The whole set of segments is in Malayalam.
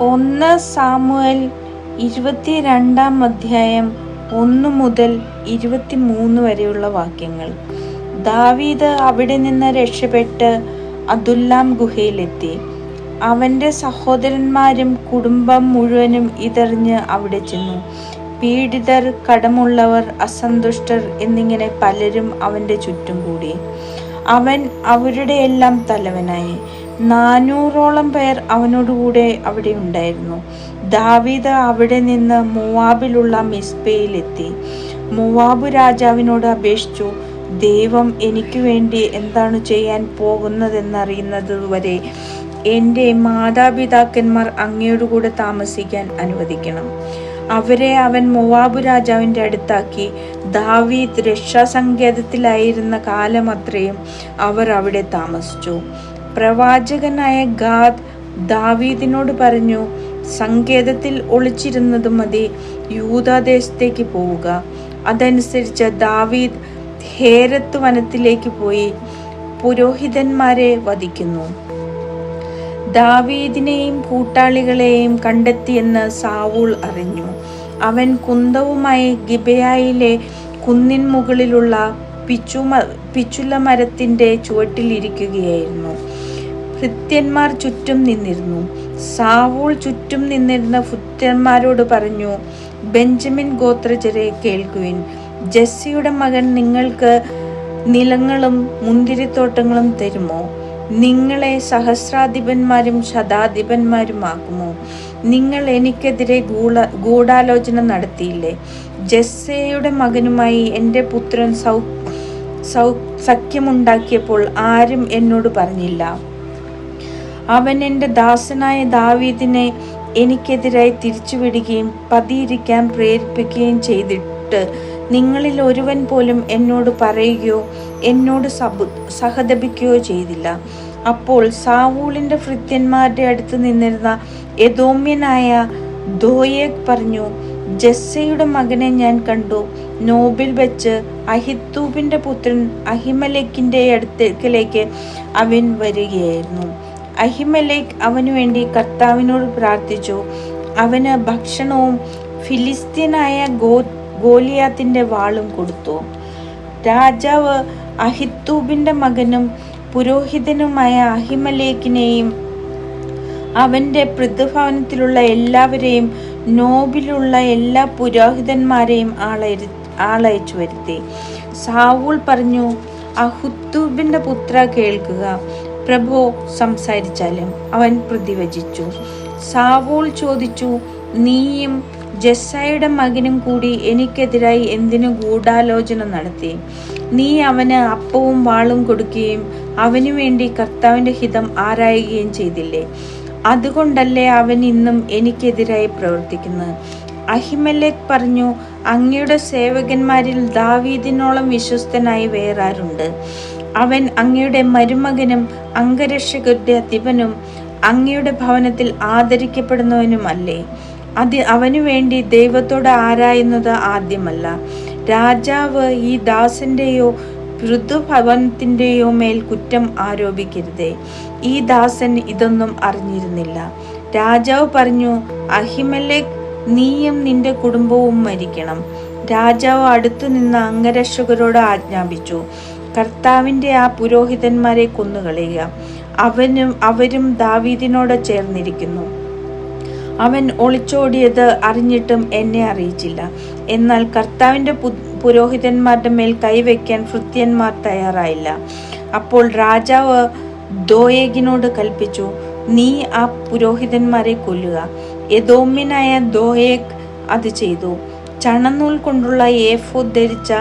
ഒന്ന് സാമുവൽ ഇരുപത്തിരണ്ടാം അധ്യായം ഒന്ന് മുതൽ ഇരുപത്തിമൂന്ന് വരെയുള്ള വാക്യങ്ങൾ. ദാവീദ് അവിടെ നിന്ന് രക്ഷപ്പെട്ട് അതുല്ലാം ഗുഹയിലെത്തി. അവന്റെ സഹോദരന്മാരും കുടുംബം മുഴുവനും ഇതറിഞ്ഞ് അവിടെ ചെന്നു. പീഡിതർ കടമുള്ളവർ അസന്തുഷ്ടർ എന്നിങ്ങനെ പലരും അവന്റെ ചുറ്റും കൂടി. അവൻ അവരുടെ എല്ലാം തലവനായി. നാനൂറോളം പേർ അവനോടുകൂടെ അവിടെ ഉണ്ടായിരുന്നു. ദാവീദ് അവിടെ നിന്ന് മുവാബിലുള്ള മിസ്ബയിലെത്തി മുവാബ് രാജാവിനോട് അപേക്ഷിച്ചു ദൈവം എനിക്ക് വേണ്ടി എന്താണ് ചെയ്യാൻ പോകുന്നതെന്നറിയുന്നത് വരെ എന്റെ മാതാപിതാക്കന്മാർ അങ്ങയോടുകൂടെ താമസിക്കാൻ അനുവദിക്കണം. അവരെ അവൻ മൊവാബ് രാജാവിന്റെ അടുത്താക്കി. ദാവീദ് രക്ഷാസങ്കേതത്തിലായിരുന്ന കാലമത്രയും അവർ അവിടെ താമസിച്ചു. പ്രവാചകനായ ഗാദ് ദാവീദിനോട് പറഞ്ഞു സങ്കേതത്തിൽ ഒളിച്ചിരുന്നത് മതി യൂതാദേശത്തേക്ക് പോവുക. അതനുസരിച്ച് ദാവീദ് ഹേരത്ത് വനത്തിലേക്ക് പോയി പുരോഹിതന്മാരെ വധിക്കുന്നു. ദാവീദിനെയും കൂട്ടാളികളെയും കണ്ടെത്തിയെന്ന് സാവൂൾ അറിഞ്ഞു. അവൻ കുന്തവുമായി ഗിബയായിലെ കുന്നിൻ മുകളിലുള്ള പിച്ചുമ പിച്ചുല മരത്തിന്റെ ചുവട്ടിലിരിക്കുകയായിരുന്നു ഭൃത്യന്മാർ ചുറ്റും നിന്നിരുന്നു. സാവൂൾ ചുറ്റും നിന്നിരുന്ന ഭൃത്യന്മാരോട് പറഞ്ഞു ബെഞ്ചമിൻ ഗോത്രജരെ കേൾക്കുവിൻ. ജസ്സിയുടെ മകൻ നിങ്ങൾക്ക് നിലങ്ങളും മുന്തിരിത്തോട്ടങ്ങളും തരുമോ? നിങ്ങളെ സഹസ്രാധിപന്മാരും ശതാധിപന്മാരുമാക്കുമോ? നിങ്ങൾ എനിക്കെതിരെ ഗൂഢ ഗൂഢാലോചന നടത്തിയില്ലേ? ജസ്സയുടെ മകനുമായി എന്റെ പുത്രൻ സൗ സൗ സഖ്യമുണ്ടാക്കിയപ്പോൾ ആരും എന്നോട് പറഞ്ഞില്ല. അവൻ എന്റെ ദാസനായ ദാവീദിനെ എനിക്കെതിരായി തിരിച്ചുവിടുകയും പതിയിരിക്കാൻ പ്രേരിപ്പിക്കുകയും ചെയ്തിട്ട് നിങ്ങളിൽ ഒരുവൻ പോലും എന്നോട് പറയുകയോ എന്നോട് സബു സഹതപിക്കുകയോ ചെയ്തില്ല. അപ്പോൾ സാവൂളിന്റെ ഭൃത്യന്മാരുടെ അടുത്ത് നിന്നിരുന്ന യദോമ്യനായ ദോയേക് പറഞ്ഞു ജസ്സയുടെ മകനെ ഞാൻ കണ്ടു. നോബിൽ വെച്ച് അഹിത്തൂബിന്റെ പുത്രൻ അഹിമലേക്കിന്റെ അടുത്തേക്കിലേക്ക് അവൻ വരികയായിരുന്നു. അഹിമലേഖ് അവനു വേണ്ടി കർത്താവിനോട് പ്രാർത്ഥിച്ചു. അവന് ഭക്ഷണവും ഫിലിസ്തീനായ ഗോ ഗോലിയാത്തിന്റെ വാളും കൊടുത്തു. രാജാവ് അഹിത്തൂബിന്റെ മകനും പുരോഹിതനുമായ അഹിമലേഖിനെയും അവന്റെ പൃഥുഭവനത്തിലുള്ള എല്ലാവരെയും നോബിലുള്ള എല്ലാ പുരോഹിതന്മാരെയും ആളയ ആളയച്ചു വരുത്തി. സാവൂൾ പറഞ്ഞു അഹുത്തൂബിന്റെ പുത്ര കേൾക്കുക. പ്രഭു സംസാരിച്ചാലും അവൻ പ്രതിവചിച്ചു. സാവൂൾ ചോദിച്ചു നീയും ജസ്സയുടെ മകനും കൂടി എനിക്കെതിരായി എന്തിനു ഗൂഢാലോചന നടത്തി? നീ അവന് അപ്പവും വാളും കൊടുക്കുകയും അവനു വേണ്ടി കർത്താവിന്റെ ഹിതം ആരായുകയും ചെയ്തില്ലേ? അതുകൊണ്ടല്ലേ അവൻ ഇന്നും എനിക്കെതിരായി പ്രവർത്തിക്കുന്നത് അഹിമലേഖ് പറഞ്ഞു അങ്ങയുടെ സേവകന്മാരിൽ ദാവീദിനോളം വിശ്വസ്തനായി വേറാരുണ്ട്. അവൻ അങ്ങയുടെ മരുമകനും അംഗരക്ഷകരുടെ അധിപനും അങ്ങയുടെ ഭവനത്തിൽ ആദരിക്കപ്പെടുന്നവനുമല്ലേ. അത് അവനു വേണ്ടി ദൈവത്തോട് ആരായുന്നത് ആദ്യമല്ല. രാജാവ് ഈ ദാസന്റെയോ ഋതുഭവനത്തിന്റെയോ മേൽ കുറ്റം ആരോപിക്കരുതേ. ഈ ദാസൻ ഇതൊന്നും അറിഞ്ഞിരുന്നില്ല. രാജാവ് പറഞ്ഞു അഹിമലേഖ് നീയും നിന്റെ കുടുംബവും മരിക്കണം. രാജാവ് അടുത്തു നിന്ന് അംഗരക്ഷകരോട് ആജ്ഞാപിച്ചു. കർത്താവിന്റെ ആ പുരോഹിതന്മാരെ കൊന്നുകളയുക. അവനും അവരും ദാവീദിനോട് ചേർന്നിരിക്കുന്നു. അവൻ ഒളിച്ചോടിയത് അറിഞ്ഞിട്ടും എന്നെ അറിയിച്ചില്ല. എന്നാൽ കർത്താവിന്റെ പുരോഹിതന്മാരുടെ മേൽ കൈവയ്ക്കാൻ ഭൃത്യന്മാർ തയ്യാറായില്ല. അപ്പോൾ രാജാവ് ദോയേഗിനോട് കൽപ്പിച്ചു നീ ആ പുരോഹിതന്മാരെ കൊല്ലുക. യദോമ്യനായ ദോയേഗ് അത് ചെയ്തു. ചണനൂൽ കൊണ്ടുള്ള ഏഫോ ധരിച്ച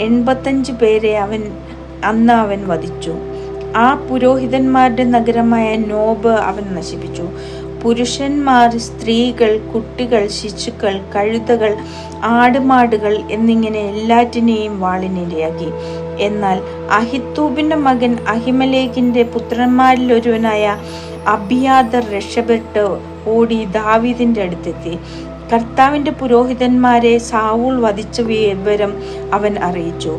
എൺപത്തഞ്ച് പേരെ അവൻ അന്ന് അവൻ വധിച്ചു. ആ പുരോഹിതന്മാരുടെ നഗരമായ നോബ് അവൻ നശിപ്പിച്ചു. പുരുഷന്മാർ സ്ത്രീകൾ കുട്ടികൾ ശിശുക്കൾ കഴുതകൾ ആടുമാടുകൾ എന്നിങ്ങനെ എല്ലാറ്റിനെയും വാളിനിരയാക്കി. എന്നാൽ അഹിത്തൂബിന്റെ മകൻ അഹിമലേഖിന്റെ പുത്രന്മാരിൽ ഒരുവനായ അബിയാദർ രക്ഷപ്പെട്ട് ഓടി ദാവീദിന്റെ അടുത്തെത്തി. കർത്താവിന്റെ പുരോഹിതന്മാരെ സാവൂൾ വധിച്ച വിവരം അവൻ അറിയിച്ചു.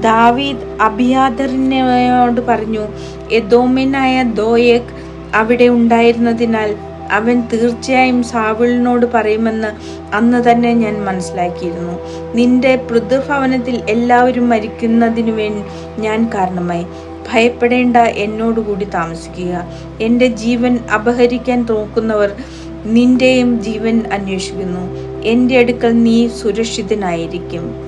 ദാവീദ് അബിയാദറിനോട് പറഞ്ഞു എദോമിനായ ദോയേക് അവിടെ ഉണ്ടായിരുന്നതിനാൽ അവൻ തീർച്ചയായും സാവിളിനോട് പറയുമെന്ന് അന്ന് തന്നെ ഞാൻ മനസ്സിലാക്കിയിരുന്നു. നിന്റെ പൃഥുഭവനത്തിൽ എല്ലാവരും മരിക്കുന്നതിനു വേണ്ടി ഞാൻ കാരണമായി. ഭയപ്പെടേണ്ട എന്നോടുകൂടി താമസിക്കുക. എന്റെ ജീവൻ അപഹരിക്കാൻ നോക്കുന്നവർ നിന്റെയും ജീവൻ അന്വേഷിക്കുന്നു. എന്റെ അടുക്കൽ നീ സുരക്ഷിതനായിരിക്കും.